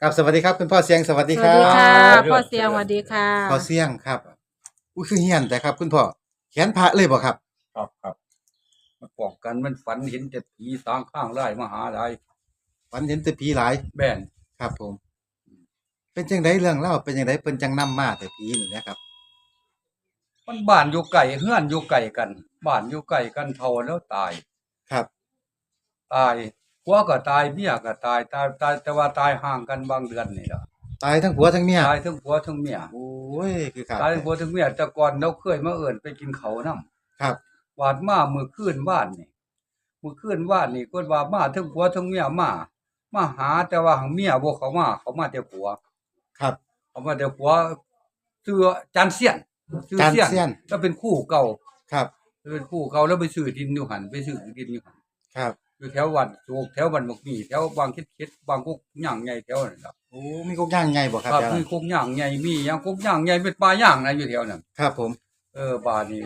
ครับสวัสดีครับคุณพ่อเสียงสวัสสดีวัคสรัดีบค่ะครับพ่อเสียงสวัสดีค่ะ พ่อเสียงครับอุ้ยคือเฮียนแต่ครับ คุณพ่อแขนพระเลยบ่ครับครับครับมันป้องกันมันฝันเห็นแต่ผีสางข้างไล่มาหาได้ฝันเห็นแต่ผีหลายแบ่นครับ ผม เป็นจังไดเรื่องเล่าเป็นจังไดเพิ่นจังนำมาแต่ผีนี่นะครับ มันบ้านอยู่ไก่เฮือนอยู่ไก่กันบ้านอยู่ไก่กันเท่าแล้วตายครับ ตาย ผัวก็ตายเมียก็ตายตายตายแต่ว่าตายห่างกันบางเดือนนี่ล่ะตายทั้งผัวทั้งเมียตายทั้งผัวทั้งเมียโอ้ยคือครับตายทั้งผัวทั้งเมียแต่ก่อนเราเคยมาเอิ้นไปกินเขาวนำครับวาดมามื้อคืนบ้านนี่มื้อคืนบ้านนี่ก็ว่ามาทั้งผัวทั้งเมียมามาหาแต่ว่าหังเมียบ่เขามาเขามาแต่ผัว ครับเอามาเดี๋ยวผัวซื้อจานเสียนซื้อจานเสี้ยนแล้วเป็นคู่เก่าครับเป็นคู่เก่าแล้วไปซื้อดินอยู่หันไปซื้อดินอยู่หันครับ อยู่แถววัดโศกแถวบันบกมีแถวบางคิดคิดบางกุกย่างใหญ่แถวนั้นครับโอ้มีกกย่างไงบ่ครับครับเจ้ามีกุกย่างใหญ่มีหยังกุกย่างใหญ่เป็นปลาย่างนะอยู่แถวนั้นครับผม เออบาดนี้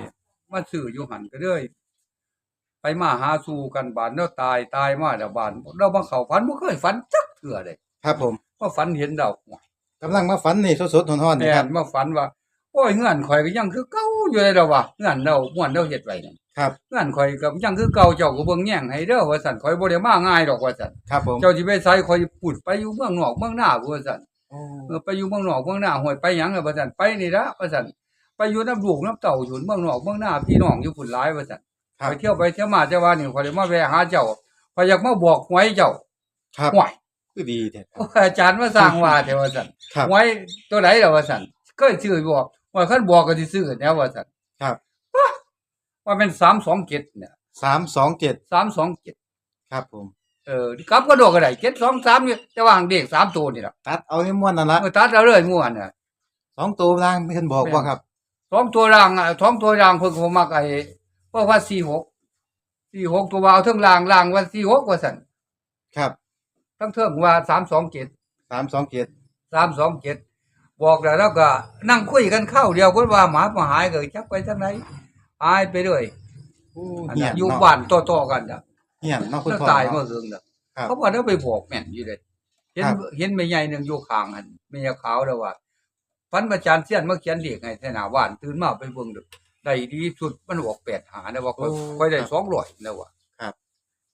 มาซื้ออยู่หันก็เลยไปมาหาสู่กันบานแล้วตายตายมาแล้วบานเราบังเขาฝันบ่เคยฝันจักเทื่อเลยครับผมว่าฝันเห็นดาว กำลังมาฝันนี่สดๆร้อนๆนี่แม่ครับนมาฝันว่าโอ้ยเงื่อนข่อยก็ยังคือเก่าอยู่เลยดอกว่าเงื่อนเราม่วนเราเฮ็ดไว้นั่นครับ เงื่อนข่อยก็ยังคือเก่าเจ้าก็เบิ่งแย่งให้เด้อว่าซั่นข่อยบ่ได้มาง่ายดอกว่าซั่นครับผมเจ้าสิไปไสข่อยปุดไปอยู่เมืองนอกเมืองหน้าว่าซั่นโอ้เออไปอยู่เมืองนอกเมืองหน้าห้วยไปหยังล่ะว่าซั่นไปนี่ละว่าซั่นไปอยู่น้ำลูกน้ำเต้าอยู่เมืองนอกเมืองหน้าพี่น้องอยู่พุ่นหลายว่าซั่นครัไปบเที่ยวไปเที่ยวมาแต่ว่านี่ข่อยได้มาแวะหาเจ้าข่อยอยากมาบอกหวยเจ้าครับหวยคือดีแท้คโอ้รับยอาจารย์มาสร้างว่าแต่ว่าซั่นครับหวยตัวไหนล่ะว่าซั่นเคยซื้อบอก ว่าคันบอกก็สิซื้อแนวว่าซั่นครับ ว่าเป็นสามสองเจ็ดเนี่ยสามสองเจ็ดสามสองเจ็ดครับผม เออกลับก็โดดก็ได้เจ็ดสองสามเนี่ยจะวางเด็กสามตัวนี่แหละตัดเอาให้ม้วนนั่นละเออตัดเอาเลยม่วนเนี่ยสองตัวล่างไม่เพิ่นบอกว่าครับสองตัวรางอะสองตัวรางเพิ่นก็บ่มักไอ้เพราะว่าสี่หกสี่หกตัวว่าเอาเทั้งรางรางว่าสี่หกว่าสั่นครับทั้งเทิงว่าสามสองเจ็ดสามสองเจ็ดสามสองเจ็ด บอกแล้วแล้วก็ นั่งคุยกันเข้าเดียวก็ว่าหมามาหายก็จักไปทางไหนหายไปเลยโอ้อันเหี้นั้ยนนอยู่เนาะบ้านต่อๆกันน่ะเหี้ยนเนาะคุณแล้วพ่อตายเมื่เนาะ อคืนน่ะครับเขาบอกแล้วไปบอกแม่นอยู่เลยเห็นครับ เห็นแม่ใหญ่หนึ่งอยู่ข้างหันแม่ยาขาวแล้วว่าฟันประจานเสี้ยนมาเขียนเรียกให้แต่หน้าบ้านตื่นมาไปเบิ่งดึกได้ดีสุดมันบอกแปดหานะว่าค่อยค่อยได้สองร้อยแล้วว่า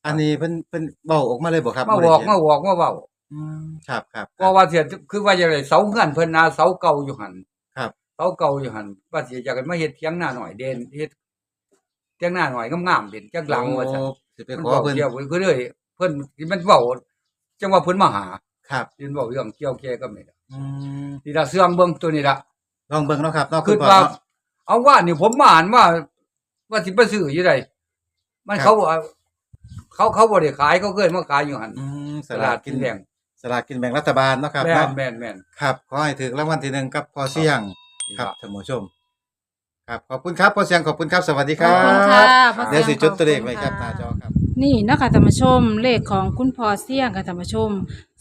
อันนี้เพิ่นเพิ่นเว้าออกมาเลยบ่ครับมาบอกได้มาเขียนบอกมาเว้า อืมครับครับก็ว่าเสียคือว่าจะได้เสาเงื่อนเพิ่นนาเสาเก่าอยู่หันครับ เสาเก่าอยู่หันว่าสิอยากให้มาเฮ็ดเถียงหน้าหน่อยเด่นเฮ็ดเถียงหน้าหน่อยงามๆเด่นจักหลังว่าซั่นโอ้สิไปมันขอเว้าเพิ่นเกี่ยวเพิ่นเลยเพิ่นที่มันเว้าจังว่าเพิ่นมาหาครับเพิ่นเว้าเรื่องเกี่ยวแก่กับนี่ล่ะอืมนี่ล่ะเสื่องเบิ่งตัวนี้ล่ะ ลองเบิ่งเนาะครับเนาะคุคืณอพ่อว่าเนาะ เอาว่านี่ผมมาอ่านว่า ว่าสิไปซื้ออยู่ไดมันครับ เขาเขาเขาบ่ได้ขายเขาเคยมาขายอยู่หั่นอืมสตลาลากดกิกินนแบ่แบ่งง สลากกินแบ่งรัฐบาลเนาะครับแม่เนาะนแม่นแม่น ครับขอให้ถึงรางวัลที่หนึ่งกับพ่อเสี่ยงครับครับท่านผู้ชม ครับขอบคุณครับพ่อเสี่ยงขอบคุณครับสวัสดีคขรัอบ บคุณค่ะพ่อเดี๋ยวสิสีงจดตัวเลขไว้ครับขหอน้าณจอครับ นี่นะคะธรรมชม เลขของคุณพ่อเสี่ยงค่ะธรรมชม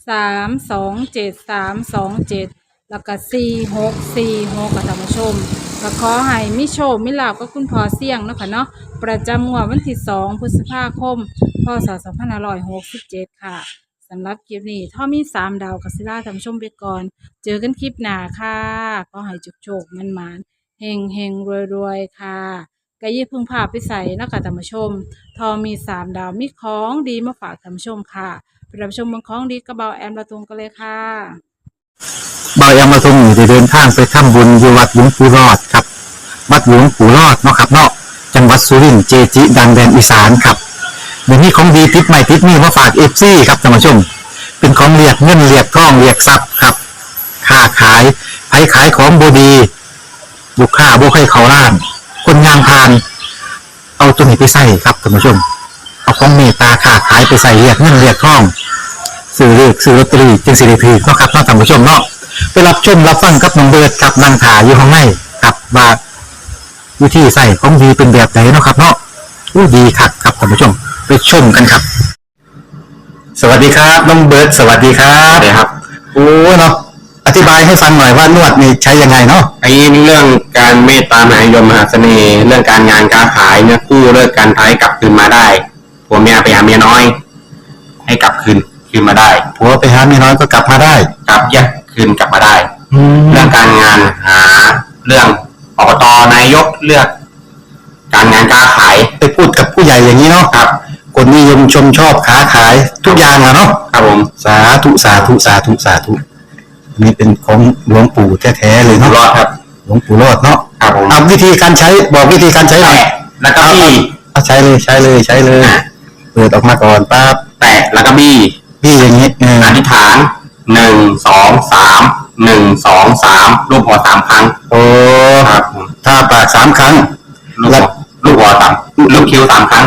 สามสองเจ็ดสามสองเจ็ดแล้วก็สี่หกสี่หกค่ะธรรมชมก็ขอให้มิโชคมิลาบก็คุณพ่อเสี่ยงเนาะคะเนาะประจำงวดวันที่สองพฤษภาคม พศสองพันห้าร้อยหกสิบเจ็ดค่ะสำหรับคลิปนี้ถ้ามีสามดาวกัสิล่าธรรมชมไปก่อน เจอกันคลิปหน้าค่ะก็ให้จุกโชคมันมันเฮงเฮงรวยรวยค่ะกะยี่พึ่งพาพไปใส่เนาะคะธรรมชม ทอมีสามดาวมีของดีมาฝากท่านผู้ชมค่ะไปรับชมเมืองของดีกระเบาแอมประตุงกันเลยค่ะเบายามาทรงอยู่เดินทางไปทำบุญที่วัดหลวงปู่รอดครับ วัดหลวงปู่รอดเนาะครับเนาะจังหวัดสุรินทร์เจจิดังแดนอีสานครับ เดี๋ยวนี้ของดีติดใหม่ติดนี่มาฝากเอฟซีครับท่านผู้ชม เป็นของเรียกเงินเรียกทองเรียกทรัพย์ครับค้าขายไผขายของบดีลูกค้าบ่ให้เขาล้าน คนงานพาน เอาตัวนี้ไปใส่ครับท่านผู้ชม เอาของเมตตาค้าขายไปใส่เรียกเงินเรียกทองซื้อเลขซื้อลอตเตอรี่จึงสิริพีเนาะครับนาะท่านผู้ชมเนาะไปรับชมรับฟังกับน้องเบิร์ดกับนางถาอยู่ข้างในกับว่าวิธีใส่ของดีเป็นแบบไหนเนาะครับเนาะอู้ดีคักครับท่านผู้ชม ไปชมกันครับ สวัสดีครับน้องเบิร์ดสวัสดีครับสวัสดีครับ โอ้เนาะอธิบายให้ฟังหน่อยว่านวดนี่ใช้ยังไงเนาะไอ้เรื่องการเมตตามหานิยมมหาเสน่ห์เรื่องการงานการขายเนี่ยกู้เลิกการท้ายกลับคืนมาได้ผัวเมียไปหาเมียน้อย ให้กลับคืนคืนมาได้ผัวไปหาเมียน้อยก็กลับมาได้กลับแยกคืนกลับมาได้แล้เรื่วองการงานหาเรื่องอบตนายกเลือก การงานการขายไปพูดกับผู้ใหญ่อย่างนี้เนาะครับ คนนิยมชมชอบค้าขายทุกอย่างอะเนาะครับผมสาธุสาธุสาธุสาธุอันนี้เป็นของหลวงปู่แท้ๆเลยอยู่เนาะรอดครับ หลวงปู่รอดเนาะครับผมเอาวิธีการใช้บอกวิธีการใช้หน่อยแตะแล้วก็บี้เอาใช้เลยใช้เลยใช้เลยเปิดออกมาก่อนปั๊บแตะแล้วก็บี้พี่อย่างนี้เอออธิษฐานหนึ่งสองสามหนึ่งสองสามรูปหัวสามครั้งโอ้ครับผมถ้าปากสามครั้ง ลูกหัวลูกหัวสามลูกคิ้วสามครั้ง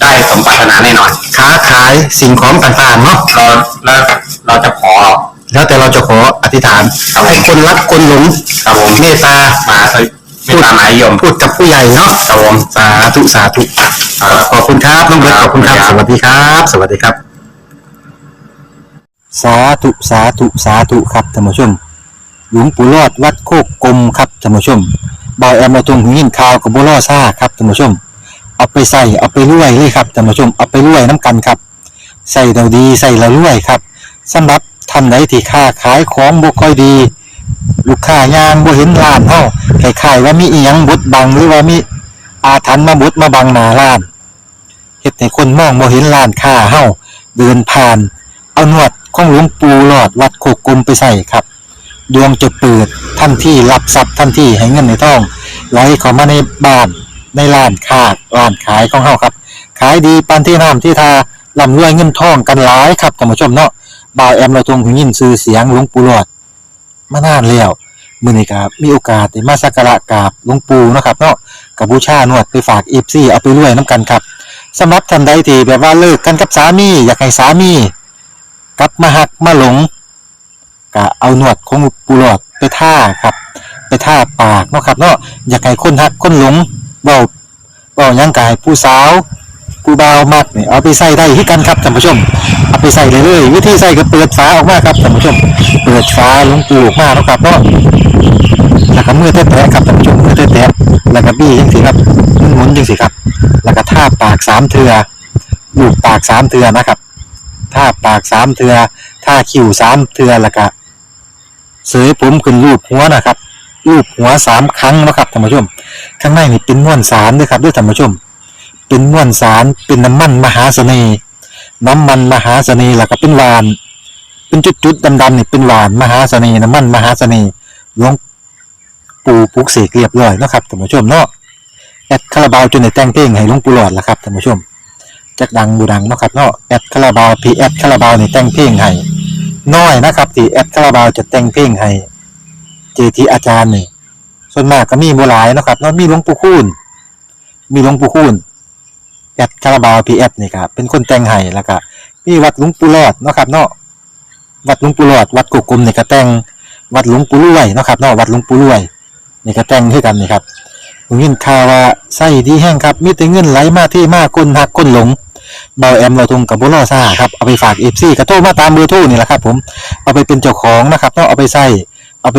ได้สมปรารถนาแน่นอนค้าขายสิ่งของต่างๆเนาะเราแล้วเราจะขอ แล้วแต่เราจะขออธิษฐานครับผมให้คนรักคนหลงครับผม เมตตามาสวิไม่ตามหมายยมพูดกับผู้ใหญ่เนาะครับผมสาธุสาธุขอบคุณครับน้องเบิร์ตขอบคุณครับสวัสดีครับ สวัสดีครับ สาธุสาธุสาธุครับท่านผู้ชม หลวงปู่รอดวัดโคกกลมครับท่านผู้ชมบอยแอมมาตรงหูยินข่าวกับบัวล่อซ่าครับท่านผู้ชม เอาไปใส่เอาไปรวยเลยครับท่านผู้ชมเอาไปรวยน้ำกันครับใส่เราดีใส่เรารวยครับสำหรับท่านใดที่ค้าขายของบ่ค่อยดี ลูกค้ายางบ่เห็นร้านเฮาคล้ายๆว่ามีอีหยังบดบังหรือว่ามีอาถรรพ์มาบดมาบังหน้าร้านเฮ็ดให้คนมองบ่เห็นร้านค้าเฮาเดินผ่าน เอานวดของหลวงปู่หลอดวัดโคกกลมไปใส่ครับ ดวงจะเปิดทันที่รับทรัพย์ทันที่ให้เงินในท้องไหลเข้ามาในบ้าน ในร้านค้าร้านขายของเฮาครับ ขายดีปานที่น้ำที่ทาร่ำรวยเงินทองกันหลายครับท่านผู้ชมเนาะบ่าวแอมเราทรงหูยินชื่อเสียงหลวงปู่หลอดมานานแล้วมื้อนี้ก็มีโอกาสได้มาสักการะกราบหลวงปู่เนาะครับเนาะกับบูชานวดไปฝาก FC เอาไปรวยน้ำกันครับสำหรับท่านใดที่แบบว่าเลิกกันกับสามีอยากให้สามีกลับมาหักมาหลงก็เอาหนวดของปูหลอดไปท่าครับ ไปท่าปากเนาะครับเนาะอยากให้คนหักคนหลง เบาเบายังกายผู้สาวผู้บ่าวมักนี่ยเอาไปใส่ได้ที่กันครับท่านผู้ชม เอาไปใส่เลยเลยวิธีใส่ก็เปิดฝาออกมาครับท่านผู้ชม เปิดฝาลงปูออกมาเนาะครับเนาะแล้วก็มือแตะๆครับท่านผู้ชมมือแตะๆแล้วก็บี้จังสิครับหมุนๆจังสิครับ แล้วก็ท่าปากสามเทือลูบปากสามเทือนะครับท่าปากสามเทือท่าคิ้วสามเทือแล้วก็เสยผมขึ้นรูปหัวนะครับรูปหัวสามครั้งนะครับท่านผู้ชม ข้างในนี่เป็นม้วนสารด้วยครับด้วยท่านผู้ชม เป็นม้วนสารเป็นน้ำมันมหาเสน่ห์น้ำมันมหาเสน่ห์แล้วก็เป็นหวาน เป็นจุดๆดำๆนี่เป็นหวานมหาเสน่ห์น้ำมันมหาเสน่ห์หลวงปู่ปุกเสกเรียบร้อยนะครับท่านผู้ชมเนาะแอดคาราบาวจนในแต่งเพลงให้หลวงปู่หลอดละครับท่านผู้ชมจักดังบูดังเนาะครับเนาะแอดคาราบาวพีแอดคาราบาวนี่แต่งเพลงให้น้อยนะครับที่แอดคาราบาวจะแต่งเพลงให้เจทีอาจารย์นี่ ส่วนมากก็มีบ่หลายนะครับเนาะมีหลวงปู่คูณมีหลวงปู่คูณแอดคาราบาวพีแอดนี่ครับเป็นคนแต่งให้แล้วก็มีวัดหลวงปู่รอดนะครับเนาะวัดหลวงปู่รอดวัดกุกกลมนี่ก็แต่งวัดหลวงปู่รวยนะครับเนาะวัดหลวงปู่รวยนี่ก็แต่งคือกันนี่ครับผมยินข่าวว่าไส้ดีแห้งครับมีแต่เงินไหลมาที่มากคนหักคนหลงเบาแอมเราทงกับบุรอซ่าครับเอาไปฝากเอฟซีกระโทรมาตามเบอร์โทรนี่แหละครับผมเอาไปเป็นเจ้าของนะครับเนาะเอาไปใส่เอาไป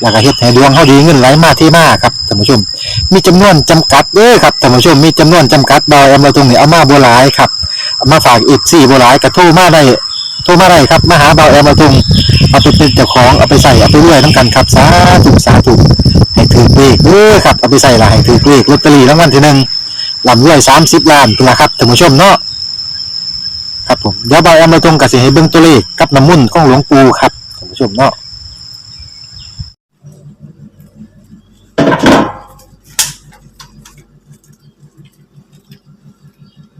แล้วก็เฮ็ดให้ดวงเฮาดีเงินไหลมาที่มาครับท่านผู้ชม มีจำนวนจำกัดเด้อครับท่านผู้ชมมีจำนวนจำกัดดอยเอามาตรงนี้เอามาบ่หลายครับมาฝากอีก4บ่หลายก็โทรมาได้โทรมาได้ครับมาหาเบาแอมมาตรงเอาไปเป็นเจ้าของเอาไปใส่เอาไปรวยนํกันครับสาธุสาธุให้ถือเลขเด้อครับเอาไปใส่ละให้ถือเลขลอตเตอรี่รางวัลที่หนึ่งลำรวยสามสิบล้านเป็นละครับท่านผู้ชมเนาะครับผมเดี๋ยวบอยเอามาตรงกับสิให้เบิ่งตัวเลขกับน้ำมุ่นของหลวงปู่ครับท่านผู้ชมเนาะ